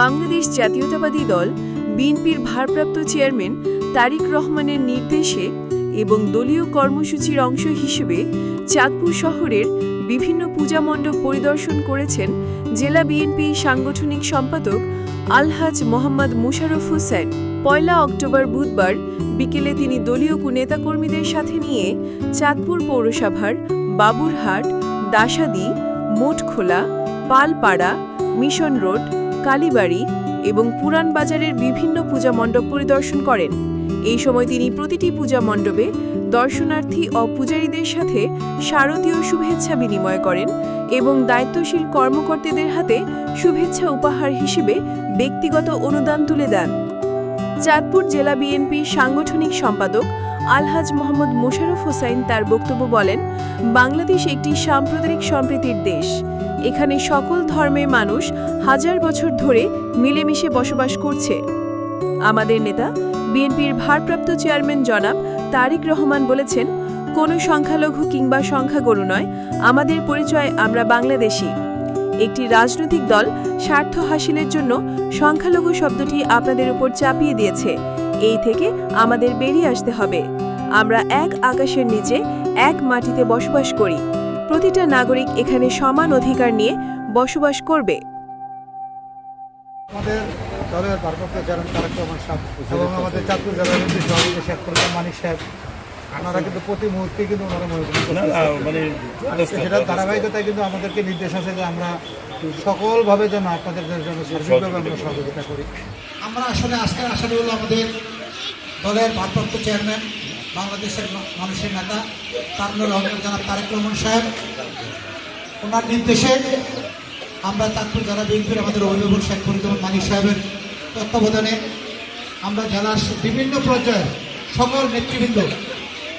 বাংলাদেশ জাতীয়তাবাদী দল, বিএনপির ভারপ্রাপ্ত চেয়ারম্যান তারিক রহমানের নির্দেশে এবং দলীয় কর্মসূচির অংশ হিসেবে চাঁদপুর শহরের বিভিন্ন পূজা মণ্ডপ পরিদর্শন করেছেন জেলা বিএনপি সাংগঠনিক সম্পাদক আলহাজ মোহাম্মদ মুশারফ হোসেন। পয়লা অক্টোবর বুধবার বিকেলে তিনি দলীয় নেতাকর্মীদের সাথে নিয়ে চাঁদপুর পৌরসভার বাবুরহাট, দাসাদি, মোটখোলা, পালপাড়া, মিশন রোড কালীবাড়ি এবং পুরান বাজারের বিভিন্ন পূজা মণ্ডপ পরিদর্শন করেন। এই সময় তিনি প্রতিটি পূজা মণ্ডপে দর্শনার্থী ও পূজারীদের সাথে শারদীয় শুভেচ্ছা বিনিময় করেন এবং দায়িত্বশীল কর্মকর্তাদের হাতে শুভেচ্ছা উপহার হিসেবে ব্যক্তিগত অনুদান তুলে দেন। চাঁদপুর জেলা বিএনপির সাংগঠনিক সম্পাদক আলহাজ মোহাম্মদ মোশাররফ হোসাইন তার বক্তব্য বলেন, বাংলাদেশ একটি সাম্প্রদায়িক সম্প্রীতির দেশ। এখানে সকল ধর্মের মানুষ হাজার বছর ধরে মিলেমিশে বসবাস করছে। আমাদের নেতা, বিএনপির ভারপ্রাপ্ত চেয়ারম্যান জনাব তারিক রহমান বলেছেন, কোনো সংখ্যালঘু কিংবা সংখ্যাগরু নয়, আমাদের পরিচয় আমরা বাংলাদেশি। একটি রাজনৈতিক দল স্বার্থ হাসিলের জন্য সংখ্যালঘু শব্দটি আপনাদের উপর চাপিয়ে দিয়েছে। এই থেকে আমাদের বেরিয়ে আসতে হবে। আমরা এক আকাশের নিচে, এক মাটিতে বসবাস করি। প্রতিটা নাগরিক এখানে সমান অধিকার নিয়ে বসবাস করবে। আমাদের দলের ভারপ্রাপ্ত চেয়ারম্যান তারেক রহমান সাহেব এবং আমাদের চাঁদপুর জেলার এমপি সভাপতি শেখ ফরমান মানিক সাহেব ওনারা কিন্তু প্রতি মুহূর্তে কিন্তু ওনারা মনোনয়ন না, না, মানে সেটার ধারাবাহিকতায় কিন্তু আমাদেরকে নির্দেশ আছে যে আমরা সকলভাবে যেন আপনাদের জন্য সার্বিকভাবে আমরা সহযোগিতা করি। আমরা আসলে আজকের আশাটি হলো আমাদের দলের ভারপ্রাপ্ত চেয়ারম্যান বাংলাদেশের মানুষের নেতা তারুণ্য রহমান জানাব তারেক রহমান সাহেব। ওনার নির্দেশে আমরা চাঁদপুর জেলা বিএনপির আমাদের অভিভাবক শেখ ফরিদুর মানিক সাহেবের তত্ত্বাবধানে আমরা জেলার বিভিন্ন পর্যায়ের সকল নেতৃবৃন্দ,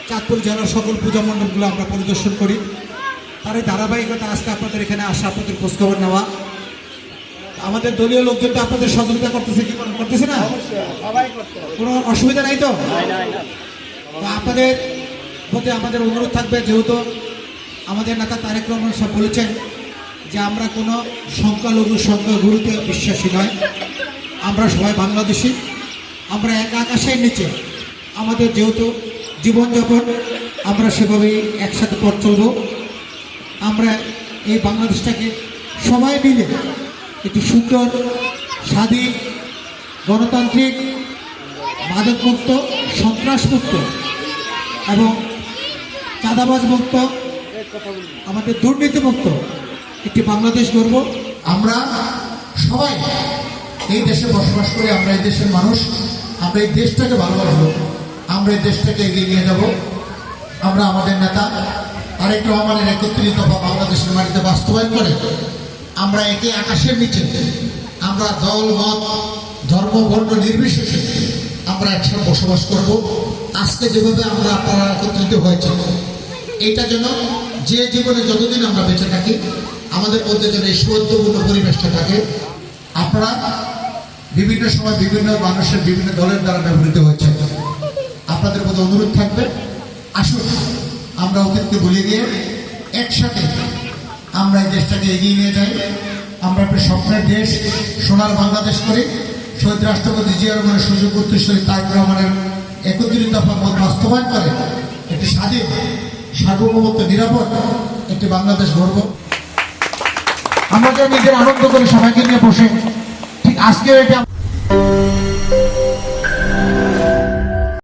চাঁদপুর জেলার সকল পূজা মণ্ডপগুলো আমরা পরিদর্শন করি। তার এই ধারাবাহিকতা আজকে আপনাদের এখানে আসা, আপনাদের খোঁজখবর নেওয়া। আমাদের দলীয় লোকজন তো আপনাদের সহযোগিতা করতেছে কি করতেছে না? কোনো অসুবিধা নাই তো? তো আপনাদের প্রতি আমাদের অনুরোধ থাকবে, যেহেতু আমাদের নেতা তারেক রহমান সব বলেছেন যে আমরা কোনো সংখ্যালঘু সংখ্যাগুরুতে বিশ্বাসী নয়। আমরা সবাই বাংলাদেশি। আমরা এক আকাশের নিচে। আমাদের যেহেতু জীবনযাপন, আমরা সেভাবেই একসাথে পথ চলবো। আমরা এই বাংলাদেশটাকে সবাই মিলে একটি সুন্দর, স্বাধীন, গণতান্ত্রিক, মাদকমুক্ত, সন্ত্রাসমুক্ত এবং চাঁদাবাজ মুক্ত আমাদের দুর্নীতিমুক্ত একটি বাংলাদেশ গর্ব আমরা সবাই এই দেশে বসবাস করে আমরা এই দেশের মানুষ। আমরা এই দেশটাকে ভালোবাসবো আমরা এই দেশটাকে এগিয়ে নিয়ে যাব। আমরা আমাদের নেতা আরেক রহমানের একত্রিত বা বাংলাদেশের মাটিতে বাস্তবায়ন করে আমরা একে আকাশের নিচে, আমরা দল, মত, ধর্ম, বর্ণ নির্বিশেষে আমরা একসাথে বসবাস করব। আজকে যেভাবে আমরা আপনারা একত্রিত হয়েছে এটা যেন যে জীবনে যতদিন আমরা বেঁচে থাকি আমাদের মধ্যে যেন এই সৌন্দর্যপূর্ণ পরিবেশটা থাকে, আপনারা বিভিন্ন সময় বিভিন্ন মানুষের বিভিন্ন দলের দ্বারা ব্যবহৃত হয়েছে আপনাদের মধ্যে অনুরোধ থাকবে, আসুন, আমরা অতীতকে ভুলে গিয়ে একসাথে আমরা এই দেশটাকে এগিয়ে নিয়ে যাই। আমরা একটা স্বপ্নের দেশ, সোনার বাংলাদেশ করি। শহীদ রাষ্ট্রপতি জিয়া রহমানের সুযোগ উত্তরস্বরী তারেক রহমানের একত্রিত দফা মত বাস্তবায়ন করে, একটি স্বাধীন, সার্বভৌমত্ব নিরাপদ, একটি বাংলাদেশ গর্ব আমরা নিজের আনন্দ করে সবাইকে নিয়ে বসে ঠিক আজকে এটা